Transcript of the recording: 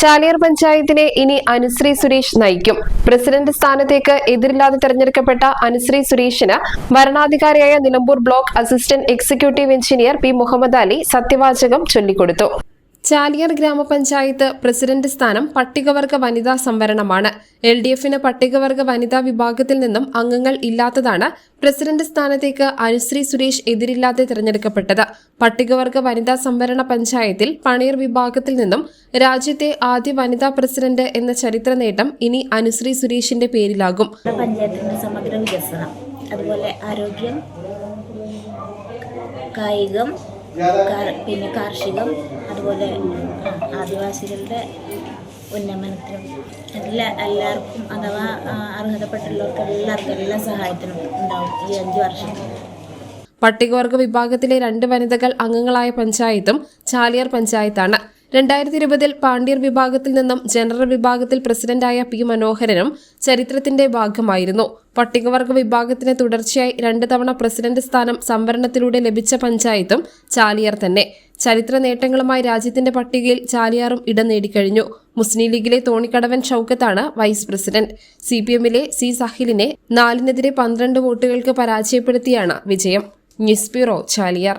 Chaliyar പഞ്ചായത്തിനെ ഇനി അനുശ്രീ സുരേഷ് നയിക്കും. പ്രസിഡന്റ് സ്ഥാനത്തേക്ക് എതിരില്ലാതെ തെരഞ്ഞെടുക്കപ്പെട്ട അനുശ്രീ സുരേഷിന് ഭരണാധികാരിയായ Nilambur block assistant executive engineer P Muhammad Ali സത്യവാചകം ചൊല്ലിക്കൊടുത്തു. ചാലിയാർ ഗ്രാമപഞ്ചായത്ത് പ്രസിഡന്റ് സ്ഥാനം പട്ടികവർഗ വനിതാ സംവരണമാണ്. എൽ ഡി എഫിന് പട്ടികവർഗ വനിതാ വിഭാഗത്തിൽ നിന്നും അംഗങ്ങൾ ഇല്ലാത്തതാണ് പ്രസിഡന്റ് സ്ഥാനത്തേക്ക് അനുശ്രീ സുരേഷ് എതിരില്ലാതെ തിരഞ്ഞെടുക്കപ്പെട്ടത്. പട്ടികവർഗ വനിതാ സംവരണ പഞ്ചായത്തിൽ പണിയർ വിഭാഗത്തിൽ നിന്നും രാജ്യത്തെ ആദ്യ വനിതാ പ്രസിഡന്റ് എന്ന ചരിത്ര നേട്ടം ഇനി അനുശ്രീ സുരേഷിന്റെ പേരിലാകും. പഞ്ചായത്തിന്റെ സമഗ്ര വികസനം അതുപോലെ ആരോഗ്യം കായികം പിന്നെ കാർഷികം അതുപോലെ ആദിവാസികളുടെ ഉന്നമനത്തിനും എല്ലാ എല്ലാവർക്കും അഥവാ അർഹതപ്പെട്ടുള്ളവർക്ക് എല്ലാവർക്കും എല്ലാ സഹായത്തിനും ഉണ്ടാവും ഈ അഞ്ച് വർഷം. പട്ടികവർഗ വിഭാഗത്തിലെ രണ്ട് വനിതകൾ അംഗങ്ങളായ പഞ്ചായത്തും ചാലിയാർ പഞ്ചായത്താണ്. രണ്ടായിരത്തി ഇരുപതിൽ പാണ്ഡ്യർ വിഭാഗത്തിൽ നിന്നും ജനറൽ വിഭാഗത്തിൽ പ്രസിഡന്റായ പി മനോഹരനും ചരിത്രത്തിന്റെ ഭാഗമായിരുന്നു. പട്ടികവർഗ വിഭാഗത്തിന് തുടർച്ചയായി രണ്ട് തവണ പ്രസിഡന്റ് സ്ഥാനം സംവരണത്തിലൂടെ ലഭിച്ച പഞ്ചായത്തും ചാലിയർ തന്നെ. ചരിത്ര നേട്ടങ്ങളുമായി രാജ്യത്തിന്റെ പട്ടികയിൽ ചാലിയാറും ഇടം നേടിക്കഴിഞ്ഞു. മുസ്ലിം ലീഗിലെ തോണിക്കടവൻ ഷൌക്കത്താണ് വൈസ് പ്രസിഡന്റ്. സി പി എമ്മിലെ സി സഹിലിനെ നാലിനെതിരെ പന്ത്രണ്ട് വോട്ടുകൾക്ക് പരാജയപ്പെടുത്തിയാണ് വിജയം. News bureau Chaliyar.